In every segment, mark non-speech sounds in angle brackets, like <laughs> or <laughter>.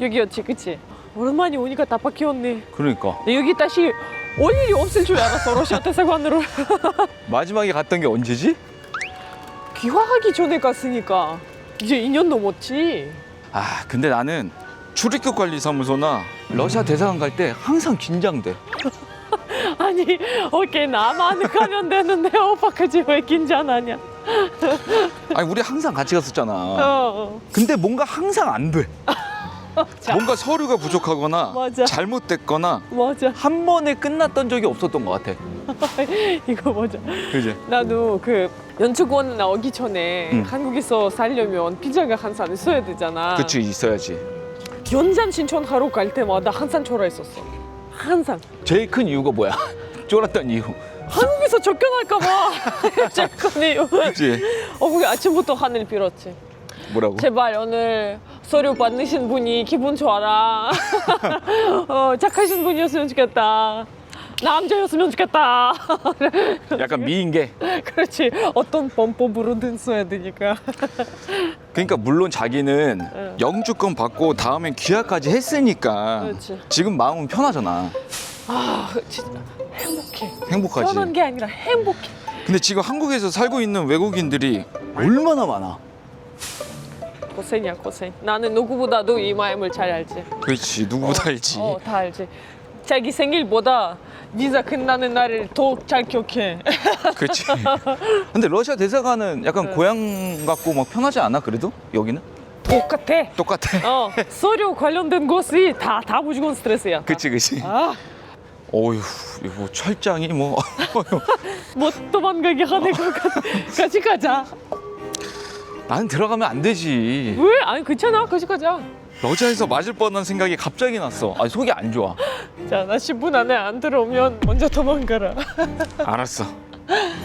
여기였지, 그치? 오랜만에 오니까 다 바뀌었네. 그러니까 여기 다시 올 일이 없을 줄 알았어, 러시아 대사관으로. <laughs> 마지막에 갔던 게 언제지? 귀화하기 전에 갔으니까 이제 2년 넘었지. 아 근데 나는 출입국 관리 사무소나 러시아 대사관 갈 때 항상 긴장돼. <laughs> 아니, 오케이, 나만 가면 되는데 오빠까지 왜 긴장하냐? 아니 우리 항상 같이 갔었잖아. 어, 근데 뭔가 항상 안 돼. <laughs> <laughs> 자. 뭔가 서류가 부족하거나 맞아. 잘못됐거나 맞아. 한 번에 끝났던 적이 없었던 것 같아. <laughs> 이거 맞아. 그지? 나도 그 연축원 나오기 전에 응. 한국에서 살려면 비자가 항상 있어야 되잖아. 그치 있어야지. 연장 신청하러 갈 때마다 항상 초라했었어. 항상. 제일 큰 이유가 뭐야? <laughs> 쫄았던 이유. 한국에서 쫓겨날까봐. 제일 큰 이유. 그치? 어, 그게 아침부터 하늘 빌었지. 뭐라고? 제발 오늘 서류 받으신 분이 기분 좋아라. <laughs> 어, 착하신 분이었으면 좋겠다. 남자였으면 좋겠다. <laughs> 약간 미인계. 그렇지. 어떤 범법으로든 써야 되니까. <laughs> 그러니까 물론 자기는 응. 영주권 받고 다음엔 귀화까지 했으니까 그렇지. 지금 마음은 편하잖아. 아, 진짜 행복해. 행복하지. 편한 게 아니라 행복해. 근데 지금 한국에서 살고 있는 외국인들이 얼마나 많아. 고생이야, 고생. 나는 누구보다도 이 마음을 잘 알지. 그렇지 누구보다 알지. 어, 다 알지. 자기 생일보다 비자 끝나는 날을 더 잘 기억해. 그렇지. <laughs> 근데 러시아 대사관은 약간 응. 고향 같고 막 편하지 않아 그래도 여기는? 똑같아. 똑같아. 어, 서류 관련된 것이 다, 다 무조건 스트레스야. 그치 그치. 아, 어휴 이거 뭐 철장이 뭐 <laughs> 못 도망가게 하는 것 같아. <laughs> 같이 가자. 나는 들어가면 안 되지. 왜? 아니, 괜찮아. 같이 가자. 러시아에서 맞을 뻔한 생각이 갑자기 났어. 아 속이 안 좋아. <laughs> 자, 나 10분 안에 안 들어오면 먼저 도망가라. <laughs> 알았어.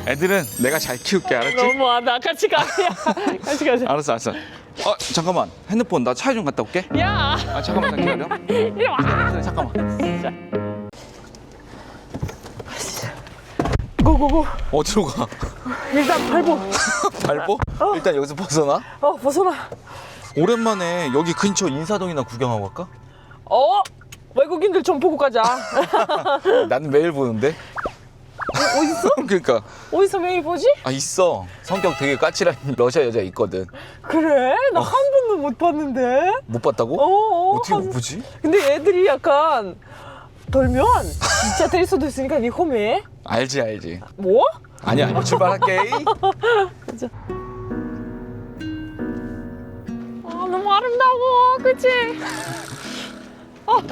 애들은 내가 잘 키울게 알았지? 너무하다. 같이 가. 야, <laughs> 같이 가자. 알았어 알았어. 아 잠깐만 핸드폰 나 차에 좀 갔다 올게. 야, 아 잠깐만 기다려. 이리 와. 잠깐만. 고고고. 어디로 가? 일단 밟어. <laughs> 밟고? 일단 여기서 벗어나. 어, 벗어나. 오랜만에 여기 근처 인사동이나 구경하고 갈까? 어? 외국인들 좀 보고 가자. <laughs> 나는 매일 보는데. 어딨어? <laughs> 그러니까 어디서 매일 보지? 아 있어. 성격 되게 까칠한 러시아 여자 있거든. 그래? 나 한 번도 못 봤는데. 못 봤다고? 어, 어. 어떻게 한- 못 보지? 근데 애들이 약간 돌면 진짜 될 수도 있으니까 니 홈에 알지 알지. 뭐? 아니야 아니야 출발할게. <laughs> 가자. 아 너무 아름다워, 그치?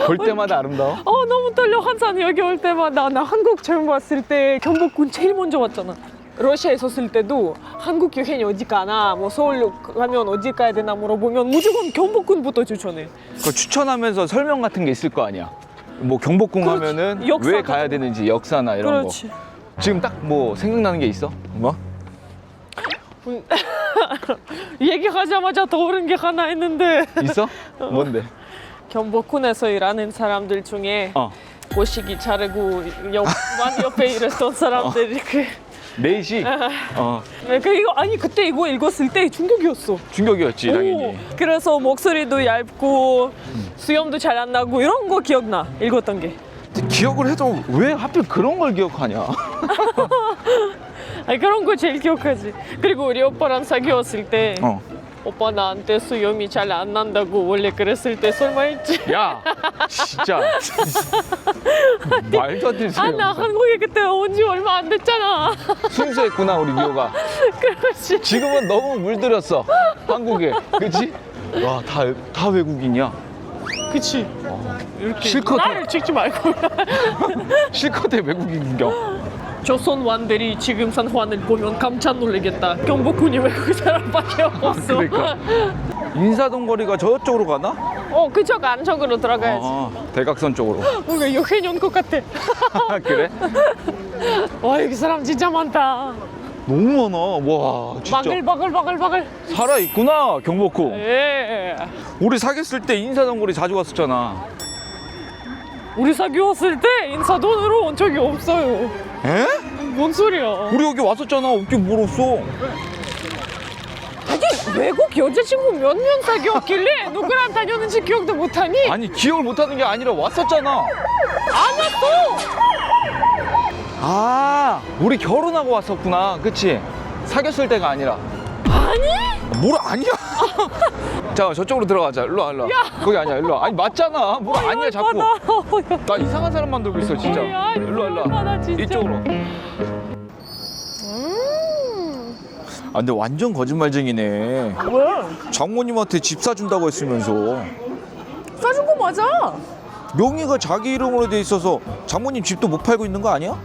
볼 때마다 아름다워. 어 너무 떨려 항상 여기 올 때마다 나 한국 처음 왔을 때 경복궁 제일 먼저 왔잖아. 러시아에 있었을 때도 한국 여행이 어디 가나 뭐 서울 가면 어디 가야 되나 물어보면 무조건 경복궁부터 추천해. 그 추천하면서 설명 같은 게 있을 거 아니야. 뭐 경복궁 그렇지. 하면은 역사 왜 가야 거. 되는지 역사나 이런 그렇지. 거. 지금 딱 뭐 생각나는 게 있어? 뭐? <laughs> 얘기하자마자 떠오른 게 하나 있는데 있어? <laughs> 뭔데? 경복궁에서 일하는 사람들 중에 어. 고시기 자르고 옆, 만 옆에 일했던 사람들이 그, 네이시. <laughs> 어. 그 이거 아니 그때 이거 읽었을 때 충격이었어. 충격이었지 당연히. 오, 그래서 목소리도 얇고 수염도 잘 안 나고 이런 거 기억나 읽었던 게. 기억을 해도 왜 하필 그런 걸 기억하냐? <laughs> 아니 그런 거 제일 기억하지. 그리고 우리 오빠랑 사귀었을 때 어. 오빠 나한테 수염이 잘 안 난다고 원래 그랬을 때 설마 했지. 야, 진짜 <laughs> 말도 안 되는. 아 나 한국에 그때 온 지 얼마 안 됐잖아. <laughs> 순수했구나 우리 미호가. 그렇지. 지금은 너무 물들였어 한국에, 그렇지? 와, 다 다 외국인이야. 그치. 이렇게 실컷 나를 찍지 말고. <laughs> 실컷의 외국인 구경. 조선 왕들이 지금 산화를 보면 깜짝 놀라겠다. 경복궁이 외국 사람밖에 없어. 그러니까. 인사동 거리가 저쪽으로 가나? 어 그쪽 안쪽으로 들어가야지. 아, 대각선 쪽으로. <laughs> 뭔가 여행 온것 같아. <laughs> 그래? 와 여기 사람 진짜 많다. 너무 많아. 와, 진짜 바글바글 바글바글. 살아 있구나 경복궁. 예. 우리 사귀었을 때 인사동 거리 자주 갔었잖아. 우리 사귀었을 때 인사돈으로 온 적이 없어요. 에? 뭔 소리야? 우리 여기 왔었잖아. 뭘 없어. 하긴 외국 여자친구 몇 년 사귀었길래 누구랑 다녔는지 기억도 못하니? 아니 기억을 못하는 게 아니라 왔었잖아. 안 왔어! 아 우리 결혼하고 왔었구나. 그치? 사귀었을 때가 아니라. 아니? 뭘 아니야? <laughs> 자 저쪽으로 들어가자. 일로 와 일로 와. 거기 아니야 일로 와. 아니 맞잖아. 뭘 아니야 자꾸. 열받아. 나 이상한 사람 만들고 있어 진짜. 뭐야, 일로 와 일로 와. 이쪽으로. 음. 아 근데 완전 거짓말쟁이네. 왜? 장모님한테 집 사준다고 했으면서 사준 거 맞아. 명의가 자기 이름으로 돼 있어서 장모님 집도 못 팔고 있는 거 아니야?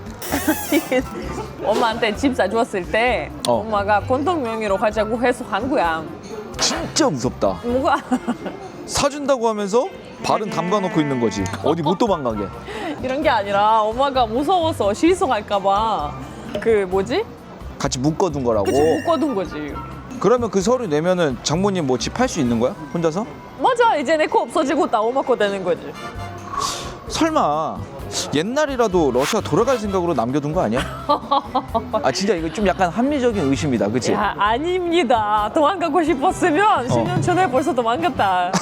엄마한테 집 사주었을 때 어. 엄마가 공동 명의로 가자고 해서 한 거야. 진짜 무섭다. 뭐가? 사준다고 하면서 발은 담가 놓고 있는 거지. 어디 못 도망가게. 이런 게 아니라 엄마가 무서워서 실속할까봐 그 뭐지? 같이 묶어둔 거라고. 그치 묶어둔 거지. 그러면 그 서류 내면은 장모님 뭐 집 팔 수 있는 거야? 혼자서? 맞아 이제 내거 없어지고 나 엄마 거 되는 거지. 설마 옛날이라도 러시아 돌아갈 생각으로 남겨둔 거 아니야? <laughs> 아 진짜 이거 좀 약간 합리적인 의심이다, 그치? 야 아닙니다. 도망가고 싶었으면 10년 전에 벌써 도망갔다.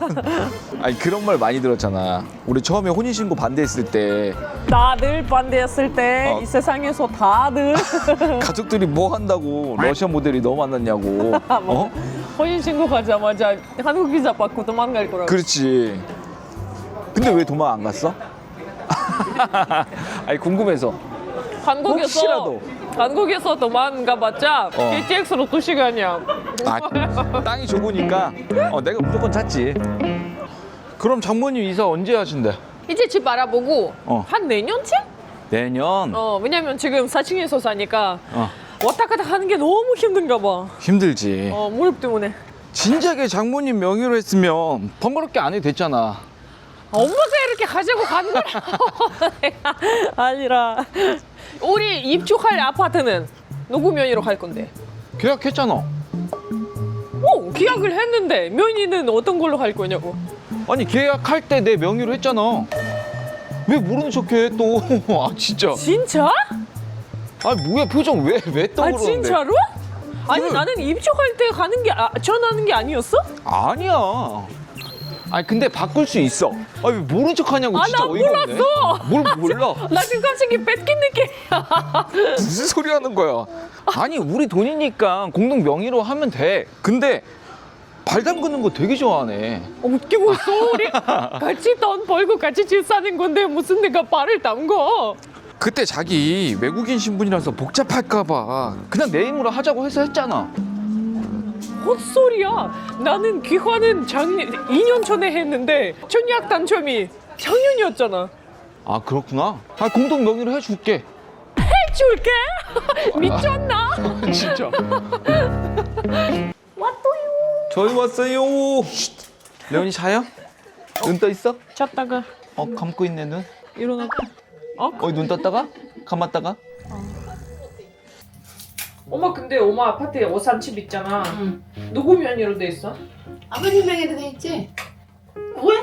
<laughs> 아니 그런 말 많이 들었잖아. 우리 처음에 혼인신고 반대했을 때 다들 반대했을 때 이 어. 세상에서 다들 <laughs> 가족들이 뭐 한다고 러시아 모델이 너 만났냐고. 어? 혼인신고 가자마자 한국 비자 받고 도망갈 거라고. 그렇지. 근데 왜 도망 안 갔어? <laughs> 아니 궁금해서. 한국에서 혹시라도. 한국에서 도망가봤자 어. KTX로 두 시간이야. 아 땅이 좁으니까 어, 내가 무조건 찾지. 그럼 장모님 이사 언제 하신대? 이제 집 알아보고 어. 한 내년쯤? 내년. 어 왜냐면 지금 4층에서 사니까 어. 왔다 갔다 하는 게 너무 힘든가 봐. 힘들지. 어 무릎 때문에. 진작에 장모님 명의로 했으면 번거롭게 안 해도 됐잖아. 엄마가 이렇게 가지고 가는 거야. <laughs> 아니라 우리 입주할 아파트는 누구 명의로 갈 건데? 계약했잖아. 오 계약을 했는데 면의는 어떤 걸로 할 거냐고. 아니 계약할 때 내 명의로 했잖아. 왜 모르는 척해 또? <laughs> 아 진짜. 진짜? 아 뭐야 표정 왜 왜 아 떠오르는데? 진짜로? 아니 그래. 나는 입주할 때 가는 게 아, 전하는 게 아니었어? 아니야. 아니 근데 바꿀 수 있어. 아왜 모른 척하냐고 아, 진짜 나 어이가 없네. 몰랐어. 뭘 몰라? <laughs> 나 지금 갑자기 뺏긴 느낌이야. <laughs> 무슨 소리 하는 거야? 아니 우리 돈이니까 공동 명의로 하면 돼. 근데 발 담그는 거 되게 좋아하네. 웃기고 있어 우리 같이 돈 벌고 같이 집 사는 건데 무슨 내가 발을 담궈? 그때 자기 외국인 신분이라서 복잡할까봐 그냥 내 힘으로 하자고 해서 했잖아. 헛소리야. 나는 귀환은 작년 2년 전에 했는데 청약 당첨이 작년이었잖아. 아 그렇구나. 아 공동 명의로 해줄게. 해줄게. <laughs> 미쳤나? 진짜. <laughs> 왔어요. 저희 왔어요. 레온이 자요? 눈 떠 있어? 잤다가 어 감고 있네 눈. 일어났다. 어? 어눈 떴다가 감았다가. 엄마 근데 엄마 아파트에 오산집 있잖아. 응. 누구 면으로 돼 있어? 아버님 명의로 돼 있지? 왜?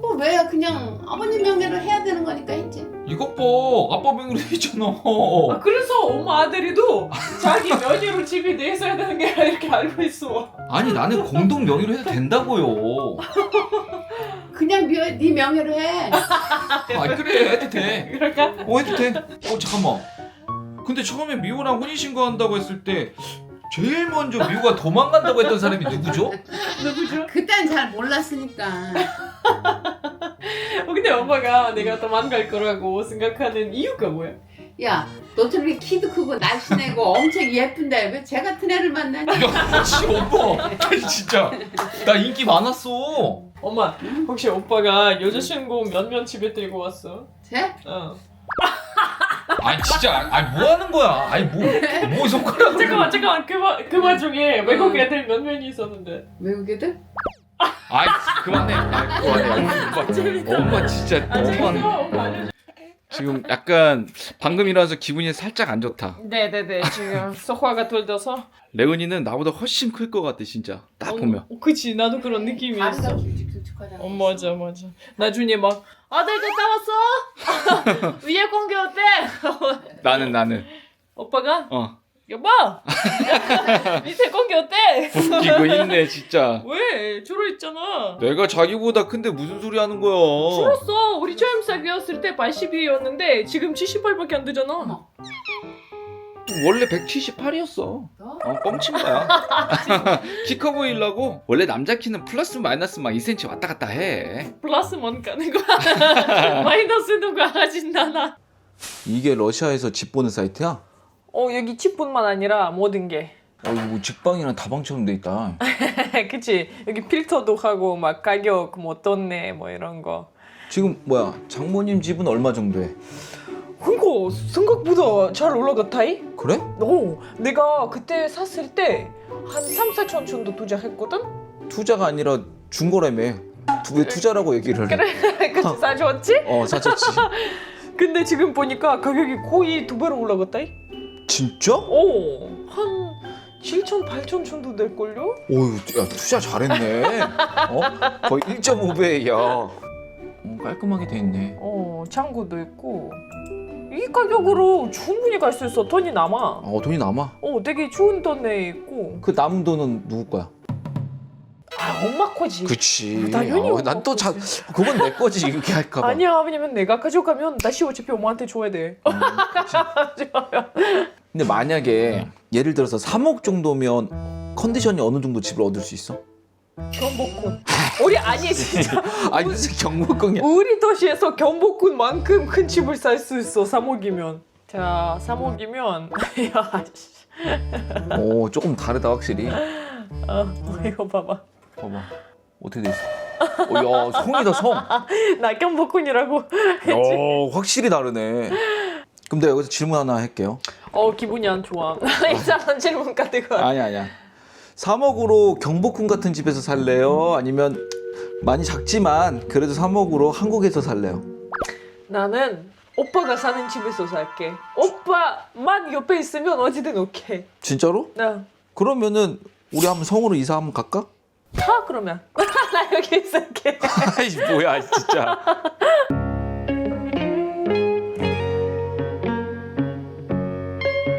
뭐 왜 그냥 아버님 명의로 해야 되는 거니까 했지. 이것 봐 아빠 명의로 했잖아. 아, 그래서 엄마 아들이도 자기 면으로 집이 돼 있어야 되는 게 이렇게 알고 있어. 아니 나는 공동 명의로 해도 된다고요. 그냥 며, 네 명의로 해. 아 그래 해도 돼. 그럴까? 어 해도 돼. 어 잠깐만. 근데 처음에 미호랑 혼인신고 한다고 했을 때 제일 먼저 미호가 도망간다고 했던 사람이 누구죠? 누구죠? 그땐 잘 몰랐으니까. <laughs> 어, 근데 엄마가 내가 도망갈 거라고 생각하는 이유가 뭐야? 야, 너처럼 키도 크고 날씬하고 <laughs> 엄청 예쁜데 왜 쟤 같은 애를 만나니? 야, 지 오빠. 아니 진짜 나 인기 많았어. 엄마 혹시 오빠가 여자친구 몇명 집에 데리고 왔어? 쟤? 어. 아니 진짜 아니 뭐 하는 거야? 아니 <laughs> 뭐뭐 손가락으로 잠깐만 잠깐만 그말 그 와중에 외국 애들 몇 명이 있었는데 외국 애들? 아이 그만해. 아 그만해. 재밌다. 엄마, 엄마 진짜 아 재밌어 너무한. 오빠 알려줘. 지금 약간 방금 일어나서 기분이 살짝 안 좋다. 네네네 지금 소화가 돌려서 레은이는 나보다 훨씬 클 것 같아 진짜. 딱 보면. 어, 그치 나도 그런 느낌이 있어. 어 맞아 맞아 나중에 막 아들 갔다 왔어? <laughs> 위에 공기 어때? <laughs> 나는 나는 오빠가? 어 여보! <laughs> 밑에 공기 어때? 웃기고 있네 진짜. 왜? 줄어 있잖아. 내가 자기보다 큰데 무슨 소리 하는 거야? 줄었어. 우리 처음 사귀었을 때 82였는데 지금 78밖에 안 되잖아. 원래 178이었어. 너? 어, 뻥친 거야. <laughs> 키 커 보이려고. 원래 남자 키는 플러스 마이너스 막 2cm 왔다 갔다 해. 플러스만 가는 거야. <laughs> 마이너스는 가진다나. 이게 러시아에서 집 보는 사이트야? 어 여기 칩뿐만 아니라 모든 게. 어, 이거 뭐 직방이랑 다방처럼 돼 있다. <laughs> 그치 여기 필터도 하고 막 가격 뭐 어떻네 뭐 이런 거. 지금 뭐야 장모님 집은 얼마 정도 해? 그니까 생각보다 잘 올라갔다이? 그래? 오, 내가 그때 샀을 때 한 3, 4천 정도 투자했거든? 투자가 아니라 준 거라며. 두- 왜 투자라고 얘기를 해? 그치 <laughs> 싸줬지? 어 사쳤지. <laughs> 근데 지금 보니까 가격이 거의 두 배로 올라갔다이? 진짜? 오, 한 7천, 8천 정도 될걸요? 오유, 야 투자 잘했네. 어? 거의 1.5배야. 어, 깔끔하게 돼 있네. 어, 창고도 있고 이 가격으로 충분히 갈 수 있어 돈이 남아 어 돈이 남아. 어 되게 좋은 돈에 있고 그 남은 돈은 누구 거야? 아 엄마 거지 그치. 당연히 어, 난또 자. 그건 내 거지 이렇게 할까봐. 아니야 왜냐면 내가 가져가면 다시 어차피 엄마한테 줘야 돼 음, 그치. <laughs> 근데 만약에 예를 들어서 3억 정도면 컨디션이 어느 정도 집을 얻을 수 있어? 경복궁 우리 아니 <laughs> 진짜 아니 무슨 경복궁이야? 우리 도시에서 경복궁만큼 큰 집을 살 수 있어 3억이면 자 3억이면 <laughs> 야 씨. 오 조금 다르다 확실히. 어, 이거 봐봐 봐봐 어떻게 돼 있어? 어, 야 성이다 성. 나 경복궁이라고 어 확실히 다르네. 내가 여기서 질문 하나 할게요. 어 기분이 안 좋아 <laughs> 이상한 질문 같은 거 아니 아니야. 3억으로 경복궁 같은 집에서 살래요? 아니면 많이 작지만 그래도 3억으로 한국에서 살래요? 나는 오빠가 사는 집에서 살게 오빠만 옆에 있으면 어디든 오케이 진짜로? 나 그러면은 우리 한번 성으로 이사 한번 갈까? 가 그러면 <laughs> 나 여기 있을게 <laughs> 아이 뭐야 진짜.